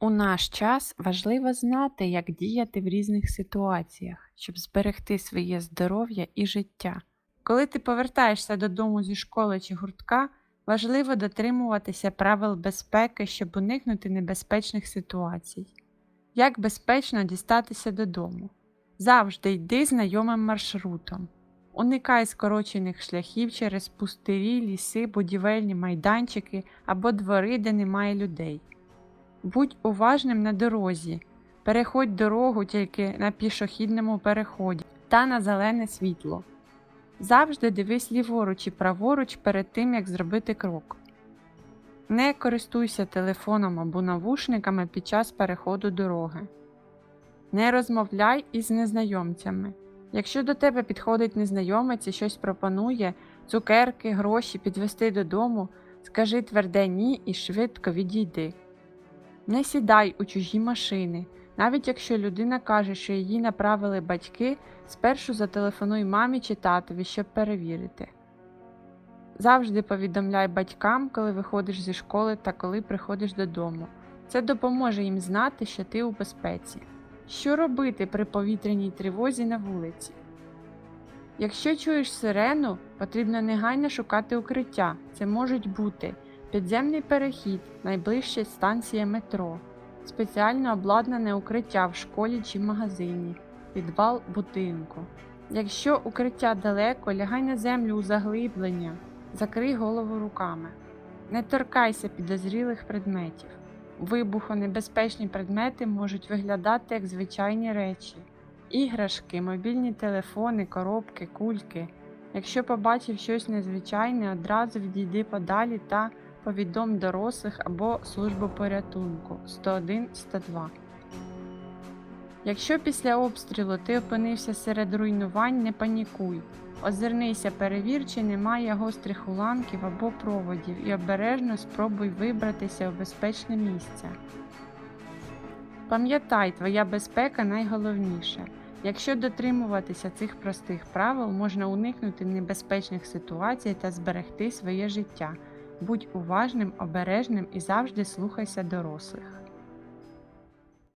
У наш час важливо знати, як діяти в різних ситуаціях, щоб зберегти своє здоров'я і життя. Коли ти повертаєшся додому зі школи чи гуртка, важливо дотримуватися правил безпеки, щоб уникнути небезпечних ситуацій. Як безпечно дістатися додому? Завжди йди знайомим маршрутом. Уникай скорочених шляхів через пустирі, ліси, будівельні майданчики або двори, де немає людей. Будь уважним на дорозі. Переходь дорогу тільки на пішохідному переході та на зелене світло. Завжди дивись ліворуч і праворуч перед тим, як зробити крок. Не користуйся телефоном або навушниками під час переходу дороги. Не розмовляй із незнайомцями. Якщо до тебе підходить незнайомець і щось пропонує, цукерки, гроші підвести додому, скажи тверде ні і швидко відійди. Не сідай у чужі машини. Навіть якщо людина каже, що її направили батьки, спершу зателефонуй мамі чи татові, щоб перевірити. Завжди повідомляй батькам, коли виходиш зі школи та коли приходиш додому. Це допоможе їм знати, що ти у безпеці. Що робити при повітряній тривозі на вулиці? Якщо чуєш сирену, потрібно негайно шукати укриття. Це можуть бути підземний перехід, найближча станція метро, спеціально обладнане укриття в школі чи магазині, підвал будинку. Якщо укриття далеко, лягай на землю у заглиблення, закрий голову руками. Не торкайся підозрілих предметів. Вибухонебезпечні предмети можуть виглядати як звичайні речі: іграшки, мобільні телефони, коробки, кульки. Якщо побачив щось незвичайне, одразу відійди подалі та повідом дорослих або службу порятунку 101 102. Якщо після обстрілу ти опинився серед руйнувань, не панікуй. Озирнися, перевір, чи немає гострих уламків або проводів, і обережно спробуй вибратися у безпечне місце. Пам'ятай, твоя безпека найголовніше. Якщо дотримуватися цих простих правил, можна уникнути небезпечних ситуацій та зберегти своє життя. Будь уважним, обережним і завжди слухайся дорослих.